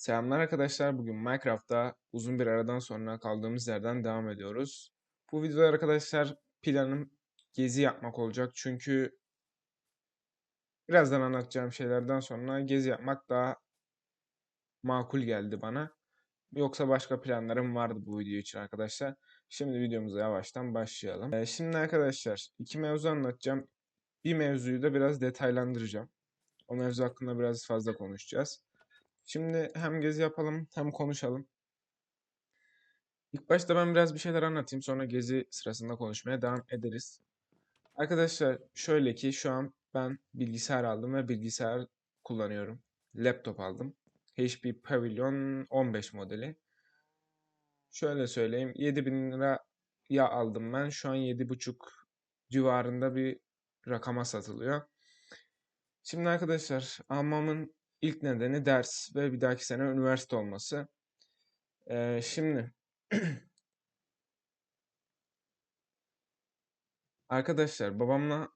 Selamlar arkadaşlar. Bugün Minecraft'ta uzun bir aradan sonra kaldığımız yerden devam ediyoruz. Bu videoda arkadaşlar planım gezi yapmak olacak. Çünkü birazdan anlatacağım şeylerden sonra gezi yapmak daha makul geldi bana. Yoksa başka planlarım vardı bu video için arkadaşlar. Şimdi videomuza yavaştan başlayalım. Ee, şimdi arkadaşlar iki mevzu anlatacağım. Bir mevzuyu da biraz detaylandıracağım. O mevzu hakkında biraz fazla konuşacağız. Şimdi hem gezi yapalım hem konuşalım. İlk başta ben biraz bir şeyler anlatayım. Sonra gezi sırasında konuşmaya devam ederiz. Arkadaşlar şöyle ki şu an ben bilgisayar aldım ve bilgisayar kullanıyorum. Laptop aldım. HP Pavilion 15 modeli. Şöyle söyleyeyim 7000 liraya aldım ben. Şu an 7,5 civarında bir rakama satılıyor. Şimdi arkadaşlar almamın ilk nedeni ders ve bir dahaki sene üniversite olması. Ee, şimdi arkadaşlar babamla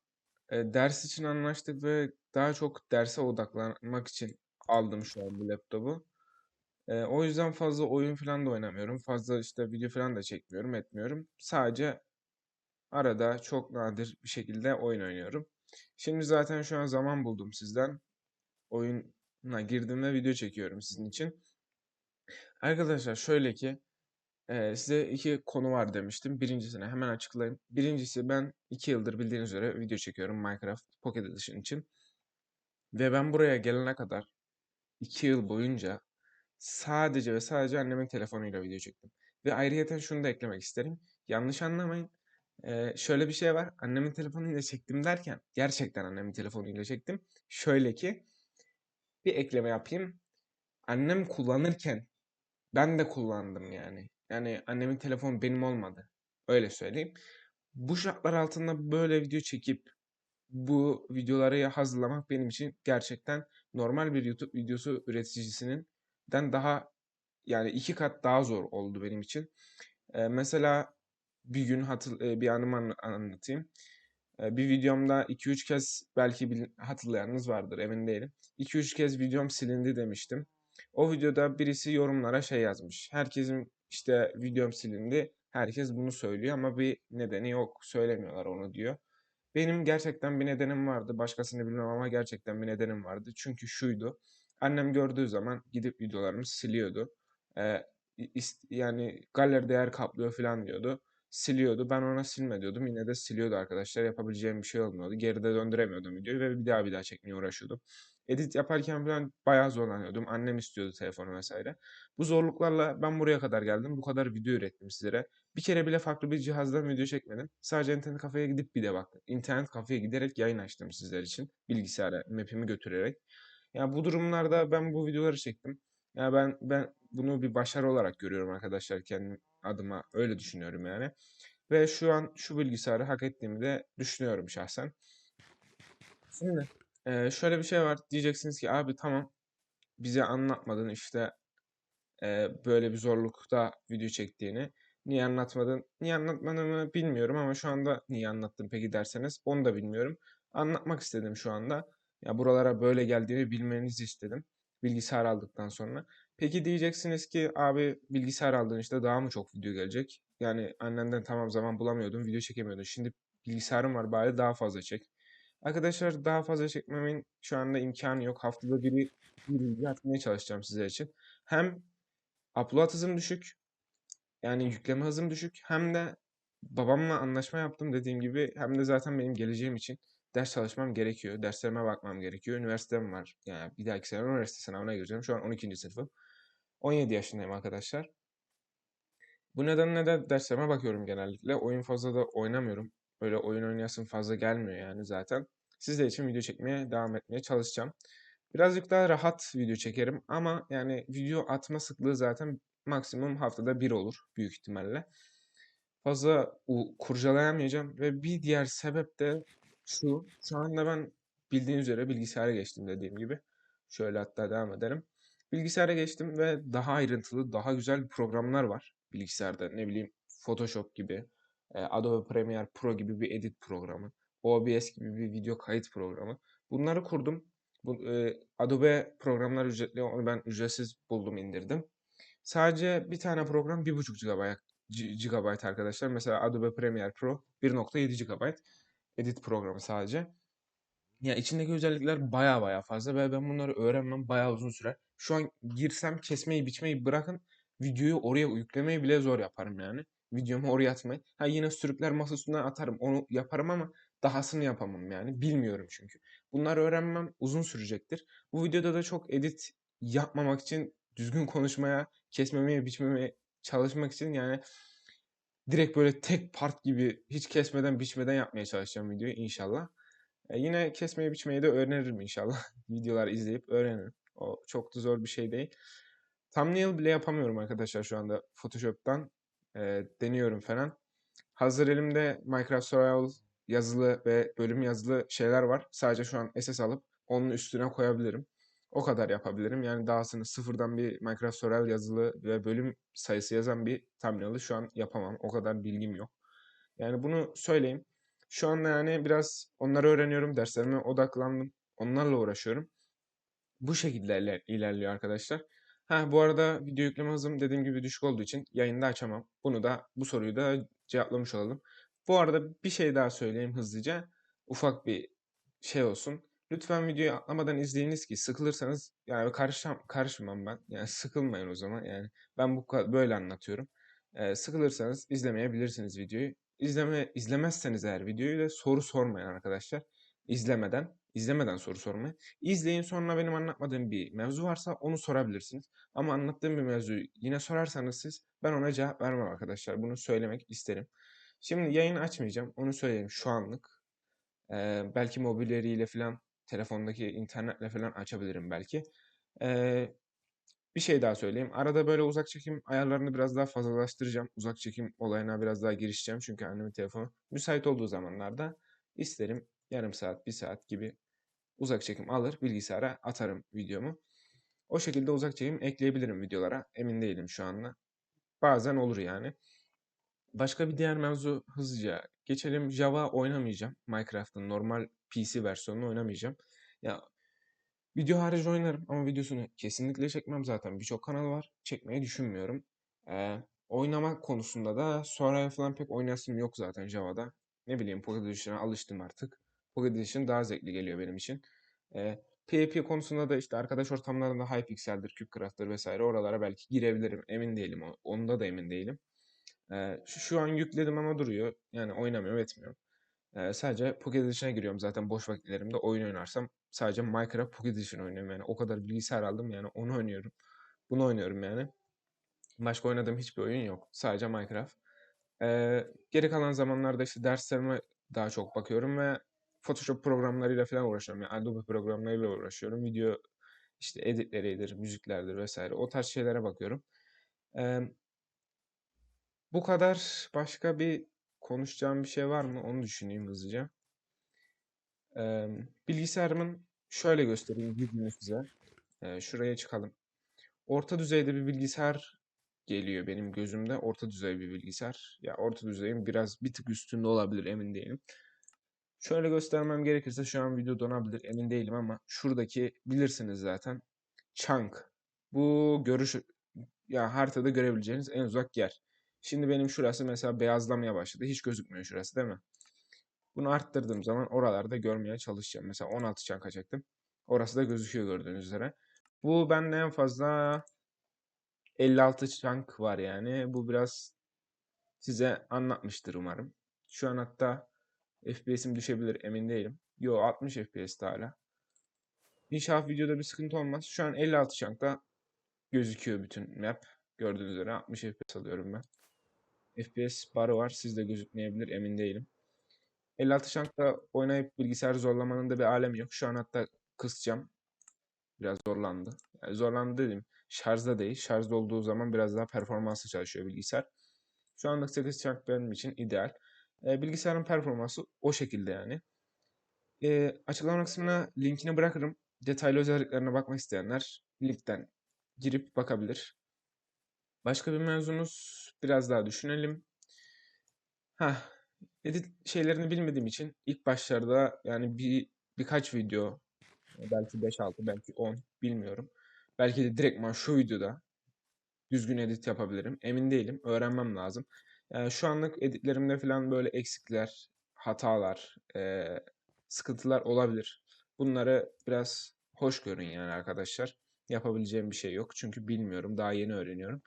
e, ders için anlaştık ve daha çok derse odaklanmak için aldım şu an bu laptopu. E, o yüzden fazla oyun falan da oynamıyorum. Fazla işte video falan da çekmiyorum, etmiyorum. Sadece arada çok nadir bir şekilde oyun oynuyorum. Şimdi zaten şu an zaman buldum sizden. Oyuna girdim ve video çekiyorum sizin için. Arkadaşlar şöyle ki e, size iki konu var demiştim. Birincisini hemen açıklayayım. Birincisi ben iki yıldır bildiğiniz üzere video çekiyorum Minecraft Pocket Edition için. Ve ben buraya gelene kadar iki yıl boyunca sadece ve sadece annemin telefonuyla video çektim. Ve ayrıyeten şunu da eklemek isterim. Yanlış anlamayın. Ee, şöyle bir şey var. Annemin telefonuyla çektim derken gerçekten annemin telefonuyla çektim. Şöyle ki bir ekleme yapayım. Annem kullanırken ben de kullandım yani. Yani annemin telefonu benim olmadı. Öyle söyleyeyim. Bu şartlar altında böyle video çekip bu videoları hazırlamak benim için gerçekten normal bir YouTube videosu üreticisinin den daha yani iki kat daha zor oldu benim için. Ee, mesela bir gün hatır, bir anımı anlatayım. Ee, bir videomda 2-3 kez belki hatırlayanınız vardır emin değilim. 2-3 kez videom silindi demiştim. O videoda birisi yorumlara şey yazmış. Herkesin işte videom silindi. Herkes bunu söylüyor ama bir nedeni yok. Söylemiyorlar onu diyor. Benim gerçekten bir nedenim vardı. Başkasını bilmem ama gerçekten bir nedenim vardı. Çünkü şuydu. Annem gördüğü zaman gidip videolarımı siliyordu. Ee, yani galeride yer kaplıyor falan diyordu. Siliyordu. Ben ona silme diyordum. Yine de siliyordu arkadaşlar. Yapabileceğim bir şey olmuyordu. Geride döndüremiyordum videoyu ve bir daha bir daha çekmeye uğraşıyordum. Edit yaparken falan bayağı zorlanıyordum. Annem istiyordu telefonu vesaire. Bu zorluklarla ben buraya kadar geldim. Bu kadar video ürettim sizlere. Bir kere bile farklı bir cihazdan video çekmedim. Sadece internet kafeye gidip bir de baktım. İnternet kafeye giderek yayın açtım sizler için. Bilgisayara map'imi götürerek. Yani bu durumlarda ben bu videoları çektim. Ya yani ben ben bunu bir başarı olarak görüyorum arkadaşlar kendim adıma öyle düşünüyorum yani. Ve şu an şu bilgisayarı hak ettiğimi de düşünüyorum şahsen. Şimdi ee, şöyle bir şey var. Diyeceksiniz ki abi tamam bize anlatmadın işte e, böyle bir zorlukta video çektiğini. Niye anlatmadın? Niye anlatmadığımı bilmiyorum ama şu anda niye anlattım peki derseniz onu da bilmiyorum. Anlatmak istedim şu anda. Ya buralara böyle geldiğini bilmenizi istedim. Bilgisayar aldıktan sonra. Peki diyeceksiniz ki abi bilgisayar aldın işte daha mı çok video gelecek? Yani annenden tamam zaman bulamıyordum video çekemiyordun. Şimdi bilgisayarım var bari daha fazla çek. Arkadaşlar daha fazla çekmemin şu anda imkanı yok. Haftada biri bir video atmaya çalışacağım sizler için. Hem upload hızım düşük. Yani yükleme hızım düşük. Hem de babamla anlaşma yaptım dediğim gibi. Hem de zaten benim geleceğim için ders çalışmam gerekiyor. Derslerime bakmam gerekiyor. Üniversitem var. Yani bir dahaki sene üniversite sınavına gireceğim. Şu an 12. sınıfım. 17 yaşındayım arkadaşlar. Bu nedenle de derslerime bakıyorum genellikle. Oyun fazla da oynamıyorum. Öyle oyun oynayasın fazla gelmiyor yani zaten. Sizler için video çekmeye devam etmeye çalışacağım. Birazcık daha rahat video çekerim ama yani video atma sıklığı zaten maksimum haftada bir olur büyük ihtimalle. Fazla kurcalayamayacağım ve bir diğer sebep de şu. Şu anda ben bildiğiniz üzere bilgisayara geçtim dediğim gibi. Şöyle hatta devam ederim. Bilgisayara geçtim ve daha ayrıntılı, daha güzel programlar var bilgisayarda. Ne bileyim Photoshop gibi, Adobe Premiere Pro gibi bir edit programı, OBS gibi bir video kayıt programı. Bunları kurdum Bu, eee, Adobe programlar ücretli. Onu ben ücretsiz buldum, indirdim. Sadece bir tane program 1.5 GB G gigabayt arkadaşlar. Mesela Adobe Premiere Pro 1.7 GB edit programı sadece. Ya içindeki özellikler baya baya fazla ve ben bunları öğrenmem bayağı uzun sürer. Şu an girsem kesmeyi biçmeyi bırakın videoyu oraya yüklemeyi bile zor yaparım yani. Videomu oraya atmayı. Ha yine sürükler masa üstünden atarım onu yaparım ama dahasını yapamam yani. Bilmiyorum çünkü. Bunları öğrenmem uzun sürecektir. Bu videoda da çok edit yapmamak için düzgün konuşmaya, kesmemeye, biçmemeye çalışmak için yani direkt böyle tek part gibi hiç kesmeden biçmeden yapmaya çalışacağım videoyu inşallah. E, yine kesmeyi biçmeyi de öğrenirim inşallah. Videolar izleyip öğrenirim. O çok da zor bir şey değil. Thumbnail bile yapamıyorum arkadaşlar şu anda Photoshop'tan. E, deniyorum falan. Hazır elimde Minecraft Survival yazılı ve bölüm yazılı şeyler var. Sadece şu an SS alıp onun üstüne koyabilirim. O kadar yapabilirim. Yani dahasını sıfırdan bir Minecraft Survival yazılı ve bölüm sayısı yazan bir thumbnail'ı şu an yapamam. O kadar bilgim yok. Yani bunu söyleyeyim. Şu anda yani biraz onları öğreniyorum. Derslerime odaklandım. Onlarla uğraşıyorum. Bu şekilde iler- ilerliyor arkadaşlar. Ha bu arada video yükleme hızım dediğim gibi düşük olduğu için yayında açamam. Bunu da bu soruyu da cevaplamış olalım. Bu arada bir şey daha söyleyeyim hızlıca. Ufak bir şey olsun. Lütfen videoyu atlamadan izleyiniz ki sıkılırsanız yani karışam, karışmam ben. Yani sıkılmayın o zaman. Yani ben bu böyle anlatıyorum. Ee, sıkılırsanız izlemeyebilirsiniz videoyu. İzleme izlemezseniz eğer videoyu da soru sormayın arkadaşlar. İzlemeden, izlemeden soru sormayın. İzleyin sonra benim anlatmadığım bir mevzu varsa onu sorabilirsiniz. Ama anlattığım bir mevzuyu yine sorarsanız siz ben ona cevap vermem arkadaşlar. Bunu söylemek isterim. Şimdi yayın açmayacağım. Onu söyleyeyim şu anlık. Ee, belki mobilyeriyle falan telefondaki internetle falan açabilirim belki. Ee, bir şey daha söyleyeyim. Arada böyle uzak çekim ayarlarını biraz daha fazlalaştıracağım. Uzak çekim olayına biraz daha girişeceğim. Çünkü annemin telefonu müsait olduğu zamanlarda isterim yarım saat, bir saat gibi uzak çekim alır, bilgisayara atarım videomu. O şekilde uzak çekim ekleyebilirim videolara. Emin değilim şu anda. Bazen olur yani. Başka bir diğer mevzu hızlıca geçelim. Java oynamayacağım. Minecraft'ın normal PC versiyonunu oynamayacağım. Ya video harici oynarım ama videosunu kesinlikle çekmem zaten. Birçok kanal var. Çekmeyi düşünmüyorum. Ee, oynama konusunda da sonra falan pek oynasım yok zaten Java'da. Ne bileyim Pocket alıştım artık. Pocket Edition daha zevkli geliyor benim için. Ee, PvP konusunda da işte arkadaş ortamlarında Hypixel'dir, CubeCraft'tır vesaire oralara belki girebilirim. Emin değilim. Onda da emin değilim. Ee, şu, şu an yükledim ama duruyor. Yani oynamıyorum etmiyorum. Ee, sadece Pocket Edition'a giriyorum zaten boş vakitlerimde oyun oynarsam sadece Minecraft Pocket Edition oynuyorum yani o kadar bilgisayar aldım yani onu oynuyorum. Bunu oynuyorum yani. Başka oynadığım hiçbir oyun yok. Sadece Minecraft. Ee, geri kalan zamanlarda işte derslerime daha çok bakıyorum ve Photoshop programlarıyla falan uğraşıyorum. Yani Adobe programlarıyla uğraşıyorum. Video işte editleridir, müziklerdir vesaire o tarz şeylere bakıyorum. Ee, bu kadar. Başka bir konuşacağım bir şey var mı? Onu düşüneyim hızlıca. Ee, bilgisayarımın şöyle göstereyim gücünü size. Ee, şuraya çıkalım. Orta düzeyde bir bilgisayar geliyor benim gözümde. Orta düzey bir bilgisayar. Ya orta düzeyin biraz bir tık üstünde olabilir emin değilim. Şöyle göstermem gerekirse şu an video donabilir emin değilim ama şuradaki bilirsiniz zaten. Chunk. Bu görüş ya haritada görebileceğiniz en uzak yer. Şimdi benim şurası mesela beyazlamaya başladı. Hiç gözükmüyor şurası değil mi? Bunu arttırdığım zaman oralarda görmeye çalışacağım. Mesela 16 çanka çektim. Orası da gözüküyor gördüğünüz üzere. Bu bende en fazla 56 çank var yani. Bu biraz size anlatmıştır umarım. Şu an hatta FPS'im düşebilir emin değilim. Yo 60 FPS'te hala. İnşallah videoda bir sıkıntı olmaz. Şu an 56 çankta gözüküyor bütün map. Gördüğünüz üzere 60 FPS alıyorum ben. FPS barı var. Sizde gözükmeyebilir emin değilim. 56 şankta oynayıp bilgisayar zorlamanın da bir alemi yok. Şu an hatta kısacağım. Biraz zorlandı. Yani zorlandı dedim. Şarjda değil. Şarjda olduğu zaman biraz daha performanslı çalışıyor bilgisayar. Şu anlık 8 şank benim için ideal. E, bilgisayarın performansı o şekilde yani. E, açıklama kısmına linkini bırakırım. Detaylı özelliklerine bakmak isteyenler linkten girip bakabilir. Başka bir mevzumuz biraz daha düşünelim. Ha, edit şeylerini bilmediğim için ilk başlarda yani bir birkaç video Belki 5-6, belki 10 bilmiyorum. Belki de direktman şu videoda düzgün edit yapabilirim. Emin değilim. Öğrenmem lazım. Şu anlık editlerimde falan böyle eksikler, hatalar, eee, sıkıntılar olabilir. Bunları biraz hoş görün yani arkadaşlar. Yapabileceğim bir şey yok. Çünkü bilmiyorum. Daha yeni öğreniyorum.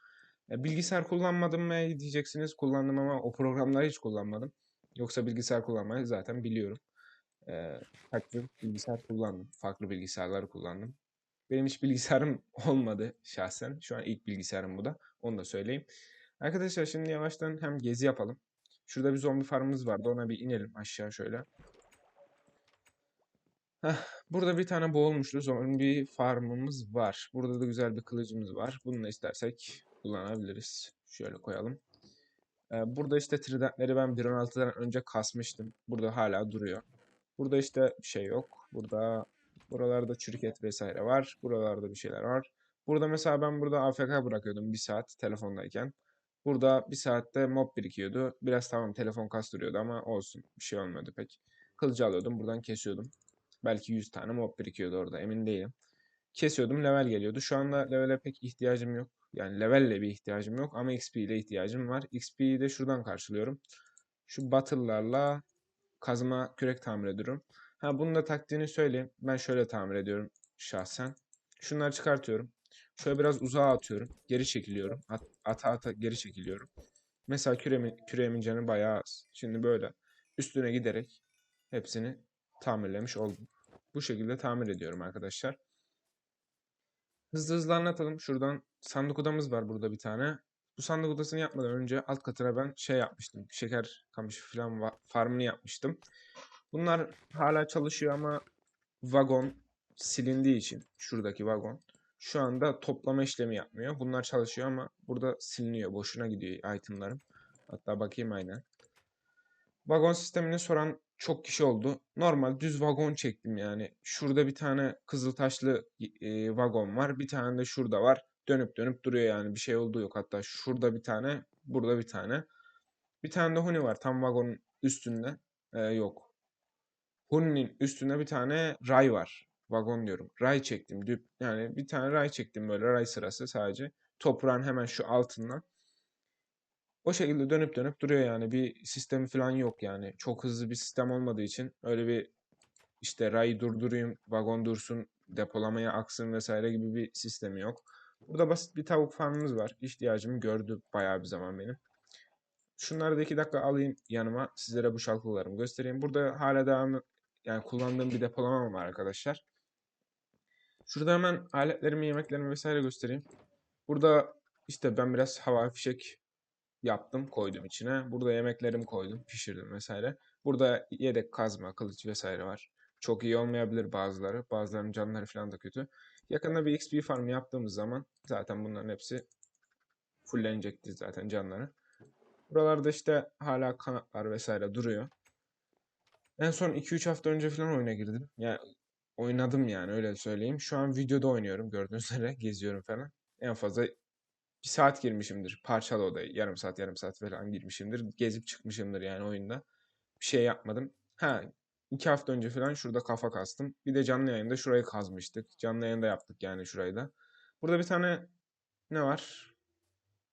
E, bilgisayar kullanmadım mı diyeceksiniz. Kullandım ama o programları hiç kullanmadım. Yoksa bilgisayar kullanmayı zaten biliyorum. E, yıl bilgisayar kullandım. Farklı bilgisayarları kullandım. Benim hiç bilgisayarım olmadı şahsen. Şu an ilk bilgisayarım bu da. Onu da söyleyeyim. Arkadaşlar şimdi yavaştan hem gezi yapalım. Şurada bir zombi farmımız vardı. Ona bir inelim aşağı şöyle. Heh, burada bir tane boğulmuştu zombi farmımız var. Burada da güzel bir kılıcımız var. Bunu da istersek kullanabiliriz. Şöyle koyalım. Ee, burada işte tridentleri ben 1.16'dan önce kasmıştım. Burada hala duruyor. Burada işte bir şey yok. Burada buralarda çürük vesaire var. Buralarda bir şeyler var. Burada mesela ben burada AFK bırakıyordum bir saat telefondayken. Burada bir saatte mob birikiyordu. Biraz tamam telefon kastırıyordu ama olsun. Bir şey olmuyordu pek. Kılıcı alıyordum buradan kesiyordum. Belki 100 tane mob birikiyordu orada emin değilim. Kesiyordum level geliyordu. Şu anda levele pek ihtiyacım yok. Yani levelle bir ihtiyacım yok ama XP ile ihtiyacım var. XP'yi de şuradan karşılıyorum. Şu battle'larla kazma kürek tamir ediyorum. Ha bunun da taktiğini söyleyeyim. Ben şöyle tamir ediyorum şahsen. Şunları çıkartıyorum. Şöyle biraz uzağa atıyorum. Geri çekiliyorum. At, ata ata geri çekiliyorum. Mesela küremin, küreğimin canı bayağı az. Şimdi böyle üstüne giderek hepsini tamirlemiş oldum. Bu şekilde tamir ediyorum arkadaşlar. Hızlı hızlı anlatalım. Şuradan sandık odamız var burada bir tane. Bu sandık odasını yapmadan önce alt katına ben şey yapmıştım. Şeker kamışı falan farmını yapmıştım. Bunlar hala çalışıyor ama vagon silindiği için şuradaki vagon şu anda toplama işlemi yapmıyor. Bunlar çalışıyor ama burada siliniyor. Boşuna gidiyor itemlarım. Hatta bakayım aynen. Vagon sistemini soran çok kişi oldu. Normal düz vagon çektim yani. Şurada bir tane kızıltaşlı e, vagon var. Bir tane de şurada var. Dönüp dönüp duruyor yani. Bir şey olduğu yok. Hatta şurada bir tane, burada bir tane. Bir tane de Huni var tam vagonun üstünde. Ee, yok. Huni'nin üstünde bir tane ray var. Vagon diyorum. Ray çektim. Düp, yani bir tane ray çektim böyle ray sırası sadece. Toprağın hemen şu altından. O şekilde dönüp dönüp duruyor yani. Bir sistemi falan yok yani. Çok hızlı bir sistem olmadığı için öyle bir işte rayı durdurayım, vagon dursun, depolamaya aksın vesaire gibi bir sistemi yok. Burada basit bir tavuk farmımız var. İhtiyacımı gördü bayağı bir zaman benim. Şunları da iki dakika alayım yanıma. Sizlere bu şalkılarımı göstereyim. Burada hala devam yani kullandığım bir depolama var arkadaşlar. Şurada hemen aletlerimi, yemeklerimi vesaire göstereyim. Burada işte ben biraz hava fişek yaptım, koydum içine. Burada yemeklerimi koydum, pişirdim vesaire. Burada yedek kazma, kılıç vesaire var. Çok iyi olmayabilir bazıları. Bazılarının canları falan da kötü. Yakında bir XP farm yaptığımız zaman zaten bunların hepsi fullenecektir zaten canları. Buralarda işte hala kanatlar vesaire duruyor. En son 2-3 hafta önce falan oyuna girdim. Yani oynadım yani öyle söyleyeyim. Şu an videoda oynuyorum gördüğünüz üzere. Geziyorum falan. En fazla bir saat girmişimdir. Parçalı odayı. Yarım saat yarım saat falan girmişimdir. Gezip çıkmışımdır yani oyunda. Bir şey yapmadım. Ha iki hafta önce falan şurada kafa kastım. Bir de canlı yayında şurayı kazmıştık. Canlı yayında yaptık yani şurayı da. Burada bir tane ne var?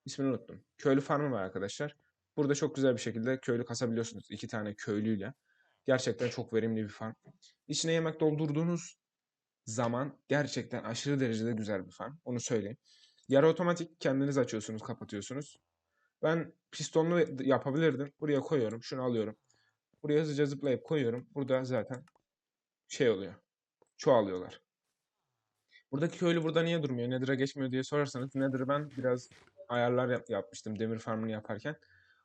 İsmini unuttum. Köylü farmı var arkadaşlar. Burada çok güzel bir şekilde köylü kasabiliyorsunuz. iki tane köylüyle. Gerçekten çok verimli bir farm. İçine yemek doldurduğunuz zaman gerçekten aşırı derecede güzel bir farm. Onu söyleyeyim. Yarı otomatik kendiniz açıyorsunuz, kapatıyorsunuz. Ben pistonlu yapabilirdim. Buraya koyuyorum. Şunu alıyorum. Buraya hızlıca zıplayıp koyuyorum. Burada zaten şey oluyor. Çoğalıyorlar. Buradaki köylü burada niye durmuyor? Nether'a geçmiyor diye sorarsanız Nether'ı ben biraz ayarlar yap yapmıştım demir farmını yaparken.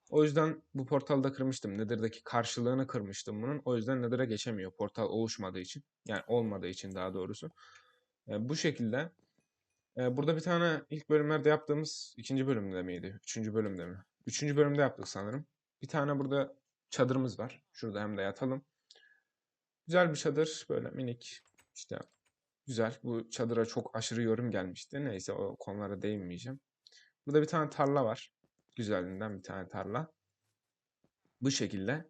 O yüzden bu portalı da kırmıştım. Nether'daki karşılığını kırmıştım bunun. O yüzden Nether'a geçemiyor. Portal oluşmadığı için. Yani olmadığı için daha doğrusu. E, bu şekilde. E, burada bir tane ilk bölümlerde yaptığımız ikinci bölümde miydi? Üçüncü bölümde mi? Üçüncü bölümde yaptık sanırım. Bir tane burada çadırımız var. Şurada hem de yatalım. Güzel bir çadır. Böyle minik. İşte güzel. Bu çadıra çok aşırı yorum gelmişti. Neyse o konulara değinmeyeceğim. Burada bir tane tarla var güzelliğinden bir tane tarla. Bu şekilde.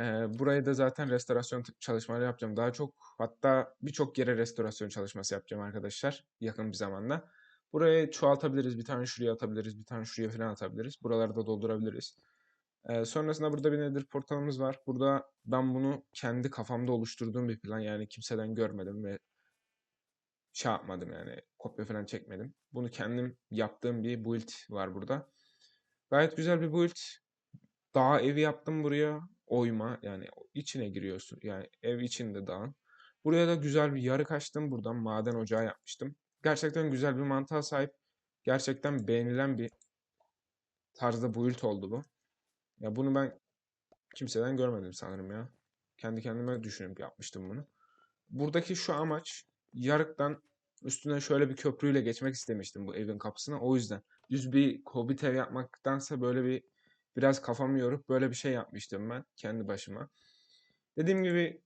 Ee, burayı da zaten restorasyon çalışmaları yapacağım. Daha çok hatta birçok yere restorasyon çalışması yapacağım arkadaşlar yakın bir zamanda. Burayı çoğaltabiliriz. Bir tane şuraya atabiliriz. Bir tane şuraya falan atabiliriz. Buraları da doldurabiliriz. Ee, sonrasında burada bir nedir portalımız var. Burada ben bunu kendi kafamda oluşturduğum bir plan. Yani kimseden görmedim ve şey yapmadım yani kopya falan çekmedim. Bunu kendim yaptığım bir build var burada. Gayet güzel bir build. Dağ evi yaptım buraya. Oyma yani içine giriyorsun. Yani ev içinde dağın. Buraya da güzel bir yarık açtım. Buradan maden ocağı yapmıştım. Gerçekten güzel bir mantığa sahip. Gerçekten beğenilen bir tarzda build oldu bu. Ya bunu ben kimseden görmedim sanırım ya. Kendi kendime düşünüp yapmıştım bunu. Buradaki şu amaç yarıktan üstüne şöyle bir köprüyle geçmek istemiştim bu evin kapısına. O yüzden düz bir hobbit ev yapmaktansa böyle bir biraz kafamı yorup böyle bir şey yapmıştım ben kendi başıma. Dediğim gibi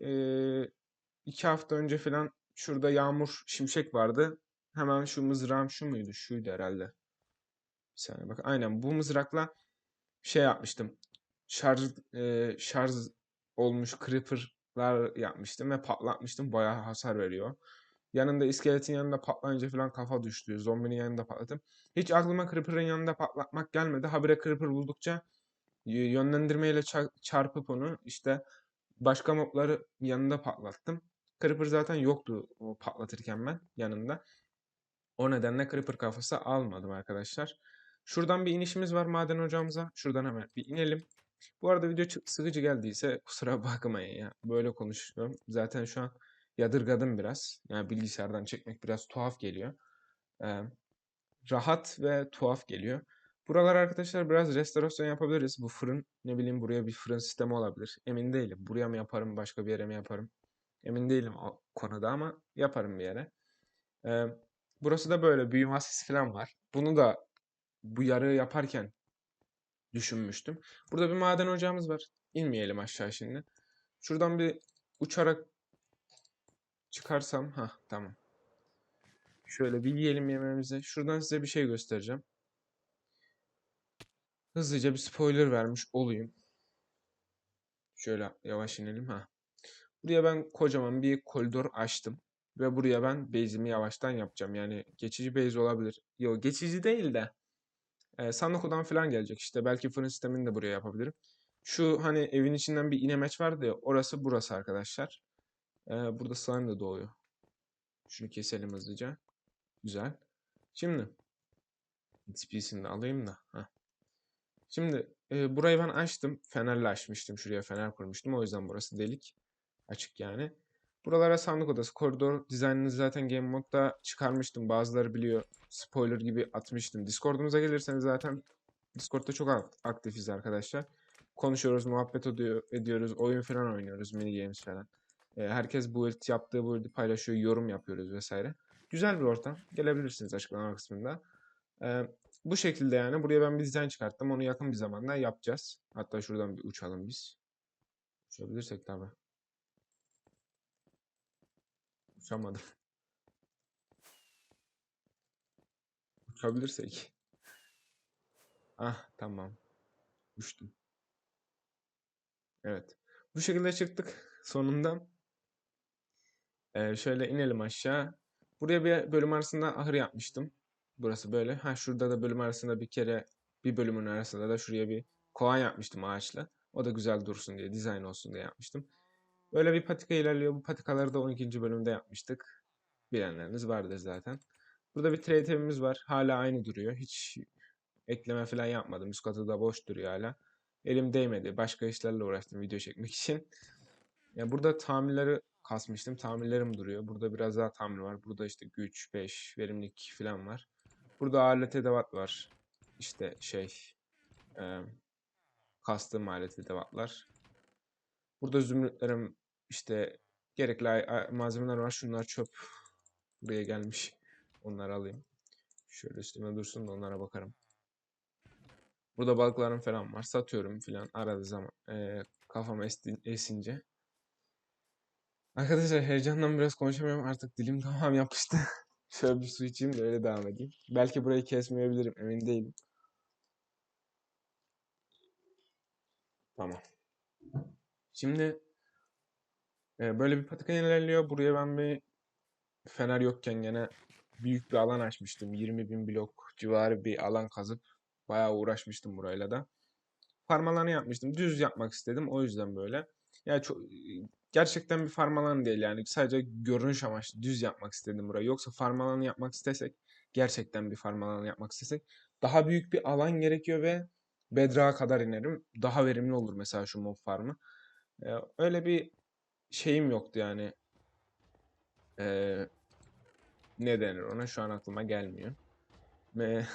eee, iki hafta önce falan şurada yağmur şimşek vardı. Hemen şu mızrağım şu muydu? Şuydu herhalde. Bir saniye bak. Aynen bu mızrakla şey yapmıştım. Şarj eee, şarj olmuş creeper'lar yapmıştım ve patlatmıştım. Bayağı hasar veriyor. Yanında iskeletin yanında patlayınca falan kafa düştü. Zombinin yanında patladım. Hiç aklıma Creeper'ın yanında patlatmak gelmedi. Habire Creeper buldukça yönlendirmeyle ça- çarpıp onu işte başka mobları yanında patlattım. Creeper zaten yoktu o patlatırken ben yanında. O nedenle Creeper kafası almadım arkadaşlar. Şuradan bir inişimiz var maden ocağımıza. Şuradan hemen bir inelim. Bu arada video sıkıcı geldiyse kusura bakmayın ya. Böyle konuşuyorum. Zaten şu an yadırgadım biraz. Yani bilgisayardan çekmek biraz tuhaf geliyor. Ee, rahat ve tuhaf geliyor. Buralar arkadaşlar biraz restorasyon yapabiliriz. Bu fırın ne bileyim buraya bir fırın sistemi olabilir. Emin değilim. Buraya mı yaparım başka bir yere mi yaparım? Emin değilim o konuda ama yaparım bir yere. Ee, burası da böyle büyü masası falan var. Bunu da bu yarığı yaparken düşünmüştüm. Burada bir maden ocağımız var. İnmeyelim aşağı şimdi. Şuradan bir uçarak çıkarsam ha tamam. Şöyle bir yiyelim yemeğimizi. Şuradan size bir şey göstereceğim. Hızlıca bir spoiler vermiş olayım. Şöyle yavaş inelim ha. Buraya ben kocaman bir koridor açtım. Ve buraya ben base'imi yavaştan yapacağım. Yani geçici base olabilir. Yok geçici değil de. E, Sandoku'dan falan gelecek işte. Belki fırın sistemini de buraya yapabilirim. Şu hani evin içinden bir inemeç vardı ya. Orası burası arkadaşlar. E, burada slime da doğuyor. Şunu keselim hızlıca. Güzel. Şimdi XP'sini de alayım da. Heh. Şimdi e, burayı ben açtım. Fenerle açmıştım. Şuraya fener kurmuştum. O yüzden burası delik. Açık yani. Buralara sandık odası. Koridor dizaynını zaten Game Mode'da çıkarmıştım. Bazıları biliyor. Spoiler gibi atmıştım. Discord'umuza gelirseniz zaten Discord'da çok ak- aktifiz arkadaşlar. Konuşuyoruz, muhabbet ediyor, ediyoruz. Oyun falan oynuyoruz. Mini games falan. Herkes build yaptığı build'i paylaşıyor. Yorum yapıyoruz vesaire. Güzel bir ortam. Gelebilirsiniz açıklama kısmında. Bu şekilde yani. Buraya ben bir dizayn çıkarttım. Onu yakın bir zamanda yapacağız. Hatta şuradan bir uçalım biz. Uçabilirsek tabii. Uçamadım. Uçabilirsek. Ah tamam. Uçtum. Evet. Bu şekilde çıktık sonunda. Ee, şöyle inelim aşağı. Buraya bir bölüm arasında ahır yapmıştım. Burası böyle. Ha şurada da bölüm arasında bir kere bir bölümün arasında da şuraya bir kovan yapmıştım ağaçla. O da güzel dursun diye, dizayn olsun diye yapmıştım. Böyle bir patika ilerliyor. Bu patikaları da 12. bölümde yapmıştık. Bilenleriniz vardır zaten. Burada bir trade evimiz var. Hala aynı duruyor. Hiç ekleme falan yapmadım. Üst katı da boş duruyor hala. Elim değmedi. Başka işlerle uğraştım video çekmek için. Ya burada tamirleri kasmıştım. Tamirlerim duruyor. Burada biraz daha tamir var. Burada işte güç, 5, verimlilik falan var. Burada alet edevat var. İşte şey e, kastığım alet edevatlar. Burada zümrütlerim işte gerekli malzemeler var. Şunlar çöp. Buraya gelmiş. Onları alayım. Şöyle üstüme dursun da onlara bakarım. Burada balıklarım falan var. Satıyorum falan aradığı zaman. E, kafam esti- esince. Arkadaşlar heyecandan biraz konuşamıyorum. Artık dilim tamam yapıştı. Şöyle bir su içeyim de öyle devam edeyim. Belki burayı kesmeyebilirim. Emin değilim. Tamam. Şimdi e, böyle bir patika ilerliyor. Buraya ben bir fener yokken gene büyük bir alan açmıştım. 20 bin blok civarı bir alan kazıp bayağı uğraşmıştım burayla da. Farm alanı yapmıştım. Düz yapmak istedim. O yüzden böyle. Yani çok gerçekten bir farm alanı değil yani. Sadece görünüş amaçlı düz yapmak istedim burayı. Yoksa farm alanı yapmak istesek gerçekten bir farm alanı yapmak istesek daha büyük bir alan gerekiyor ve Bedrock'a kadar inerim. Daha verimli olur mesela şu mob farmı. Ee, öyle bir şeyim yoktu yani. Ee, ne denir ona şu an aklıma gelmiyor.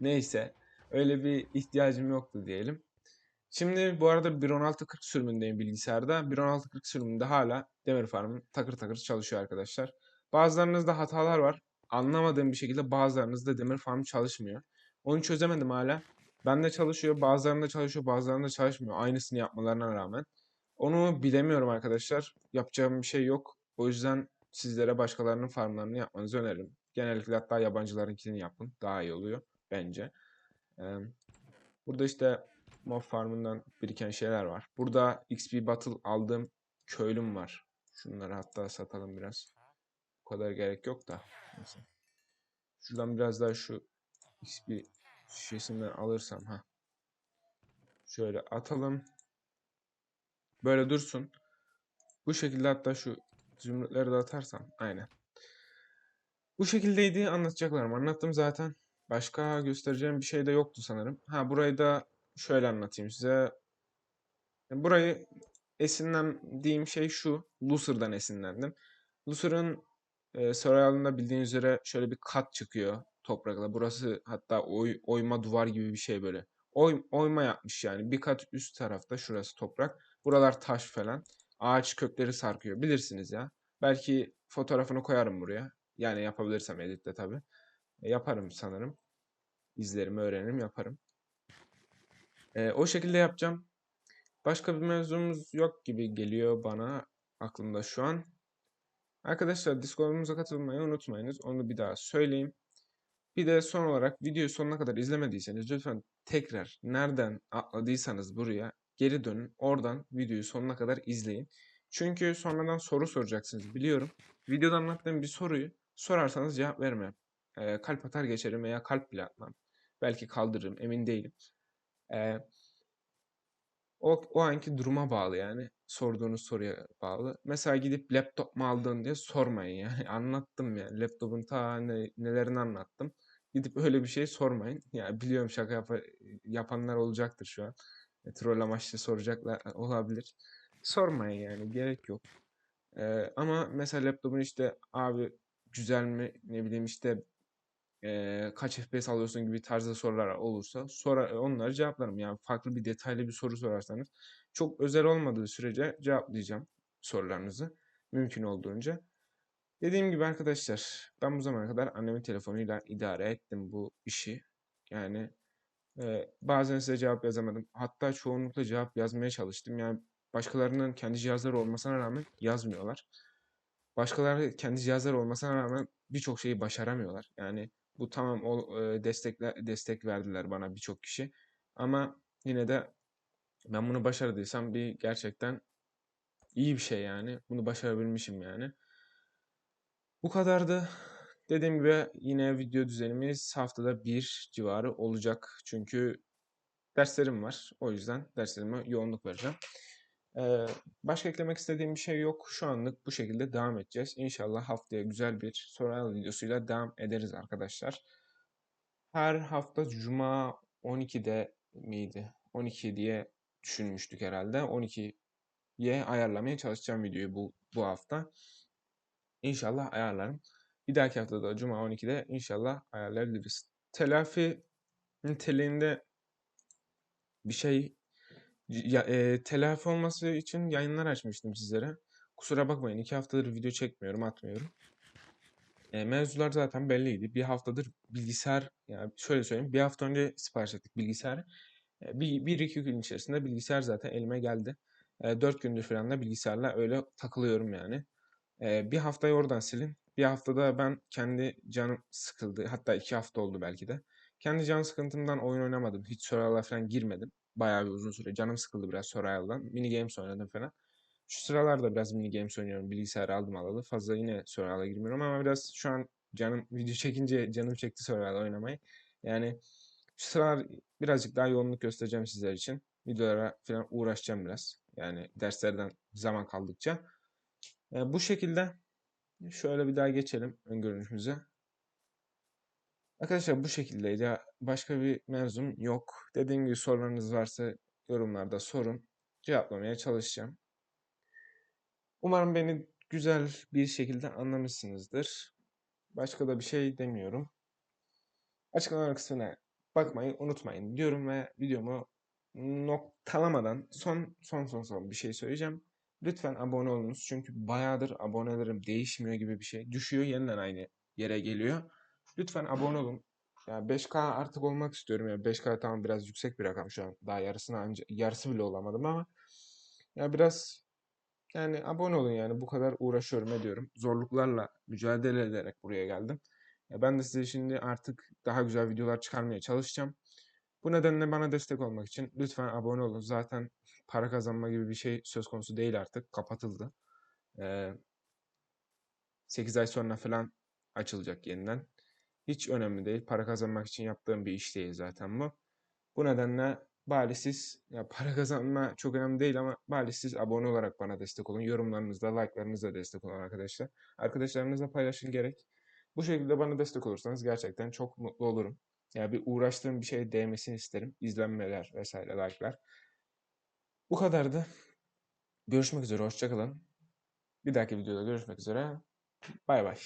Neyse öyle bir ihtiyacım yoktu diyelim. Şimdi bu arada 1.16.40 sürümündeyim bilgisayarda. 1.16.40 sürümünde hala Demir Farm takır takır çalışıyor arkadaşlar. Bazılarınızda hatalar var. Anlamadığım bir şekilde bazılarınızda Demir Farm çalışmıyor. Onu çözemedim hala. Bende çalışıyor, bazılarında çalışıyor, bazılarında çalışmıyor. Aynısını yapmalarına rağmen. Onu bilemiyorum arkadaşlar. Yapacağım bir şey yok. O yüzden sizlere başkalarının farmlarını yapmanızı öneririm. Genellikle hatta yabancılarınkini yapın. Daha iyi oluyor bence. Burada işte mob farmından biriken şeyler var. Burada XP Battle aldığım köylüm var. Şunları hatta satalım biraz. Bu kadar gerek yok da. Neyse. Şuradan biraz daha şu XP şişesinden alırsam ha. Şöyle atalım. Böyle dursun. Bu şekilde hatta şu zümrütleri de atarsam. Aynen. Bu şekildeydi anlatacaklarım. Anlattım zaten. Başka göstereceğim bir şey de yoktu sanırım. Ha burayı da şöyle anlatayım size. Burayı esinlendiğim şey şu. Lucer'dan esinlendim. Lucer'ın e, Survival'ında bildiğiniz üzere şöyle bir kat çıkıyor toprakla. Burası hatta oy, oyma duvar gibi bir şey böyle. Oy, oyma yapmış yani. Bir kat üst tarafta şurası toprak. Buralar taş falan. Ağaç kökleri sarkıyor. Bilirsiniz ya. Belki fotoğrafını koyarım buraya. Yani yapabilirsem editte tabii. E, yaparım sanırım. İzlerimi öğrenirim yaparım. E, o şekilde yapacağım. Başka bir mevzumuz yok gibi geliyor bana aklımda şu an. Arkadaşlar Discord'umuza katılmayı unutmayınız. Onu bir daha söyleyeyim. Bir de son olarak videoyu sonuna kadar izlemediyseniz lütfen tekrar nereden atladıysanız buraya geri dönün. Oradan videoyu sonuna kadar izleyin. Çünkü sonradan soru soracaksınız biliyorum. Videoda anlattığım bir soruyu sorarsanız cevap vermem. Ee, kalp atar geçerim veya kalp bile atmam. Belki kaldırırım emin değilim. Ee, o, o anki duruma bağlı yani. Sorduğunuz soruya bağlı. Mesela gidip laptop mu aldın diye sormayın yani. Anlattım yani. Laptopun ta ne, nelerini anlattım. Gidip öyle bir şey sormayın. Yani biliyorum şaka yap yapanlar olacaktır şu an. E, troll amaçlı soracaklar olabilir. Sormayın yani gerek yok. Ee, ama mesela laptopun işte abi güzel mi ne bileyim işte e, kaç FPS alıyorsun gibi tarzda sorular olursa sonra onları cevaplarım. Yani farklı bir detaylı bir soru sorarsanız çok özel olmadığı sürece cevaplayacağım sorularınızı mümkün olduğunca. Dediğim gibi arkadaşlar ben bu zamana kadar annemin telefonuyla idare ettim bu işi. Yani e, bazen size cevap yazamadım. Hatta çoğunlukla cevap yazmaya çalıştım. Yani başkalarının kendi cihazları olmasına rağmen yazmıyorlar. Başkaları kendi cihazları olmasına rağmen birçok şeyi başaramıyorlar. Yani bu tamam o e, destekler destek verdiler bana birçok kişi. Ama yine de ben bunu başardıysam bir gerçekten iyi bir şey yani. Bunu başarabilmişim yani. Bu kadardı. Dediğim gibi yine video düzenimiz haftada bir civarı olacak. Çünkü derslerim var. O yüzden derslerime yoğunluk vereceğim. Başka eklemek istediğim bir şey yok. Şu anlık bu şekilde devam edeceğiz. İnşallah haftaya güzel bir survival videosuyla devam ederiz arkadaşlar. Her hafta Cuma 12'de miydi? 12 diye düşünmüştük herhalde. 12'ye ayarlamaya çalışacağım videoyu bu, bu hafta. İnşallah ayarlarım. Bir dahaki hafta da Cuma 12'de inşallah ayarlayabiliriz. Telafi niteliğinde bir şey ya, e, telafi olması için yayınlar açmıştım sizlere. Kusura bakmayın iki haftadır video çekmiyorum, atmıyorum. E, mevzular zaten belliydi. Bir haftadır bilgisayar, yani şöyle söyleyeyim, bir hafta önce sipariş ettik bilgisayarı. E, bir, bir iki gün içerisinde bilgisayar zaten elime geldi. E, dört gündür falan da bilgisayarla öyle takılıyorum yani. E, bir haftayı oradan silin. Bir haftada ben kendi canım sıkıldı. Hatta iki hafta oldu belki de. Kendi can sıkıntımdan oyun oynamadım. Hiç Survival'a falan girmedim. Bayağı bir uzun süre. Canım sıkıldı biraz Survival'dan. Mini games oynadım falan. Şu sıralarda biraz mini games oynuyorum. Bilgisayarı aldım alalı. Fazla yine Survival'a girmiyorum ama biraz şu an canım video çekince canım çekti Survival oynamayı. Yani şu sıralar birazcık daha yoğunluk göstereceğim sizler için. Videolara falan uğraşacağım biraz. Yani derslerden zaman kaldıkça. E, bu şekilde şöyle bir daha geçelim ön görünüşümüze. Arkadaşlar bu şekildeydi. Başka bir mevzum yok. Dediğim gibi sorularınız varsa yorumlarda sorun. Cevaplamaya çalışacağım. Umarım beni güzel bir şekilde anlamışsınızdır. Başka da bir şey demiyorum. Açıklama kısmına bakmayı unutmayın diyorum ve videomu noktalamadan son son son son bir şey söyleyeceğim. Lütfen abone olunuz çünkü bayağıdır abonelerim değişmiyor gibi bir şey. Düşüyor yeniden aynı yere geliyor. Lütfen abone olun. Ya 5K artık olmak istiyorum ya 5K tamam biraz yüksek bir rakam şu an. Daha yarısına anca, yarısı bile olamadım ama ya biraz yani abone olun yani bu kadar uğraşıyorum ediyorum. Zorluklarla mücadele ederek buraya geldim. Ya ben de size şimdi artık daha güzel videolar çıkarmaya çalışacağım. Bu nedenle bana destek olmak için lütfen abone olun. Zaten para kazanma gibi bir şey söz konusu değil artık. Kapatıldı. Ee, 8 ay sonra falan açılacak yeniden. Hiç önemli değil. Para kazanmak için yaptığım bir iş değil zaten bu. Bu nedenle bari siz, ya para kazanma çok önemli değil ama bari siz abone olarak bana destek olun. Yorumlarınızda, like'larınızla destek olun arkadaşlar. Arkadaşlarınızla paylaşın gerek. Bu şekilde bana destek olursanız gerçekten çok mutlu olurum. Yani bir uğraştığım bir şeye değmesini isterim. İzlenmeler vesaire, like'lar. Bu kadardı. Görüşmek üzere, hoşçakalın. Bir dahaki videoda görüşmek üzere. Bay bay.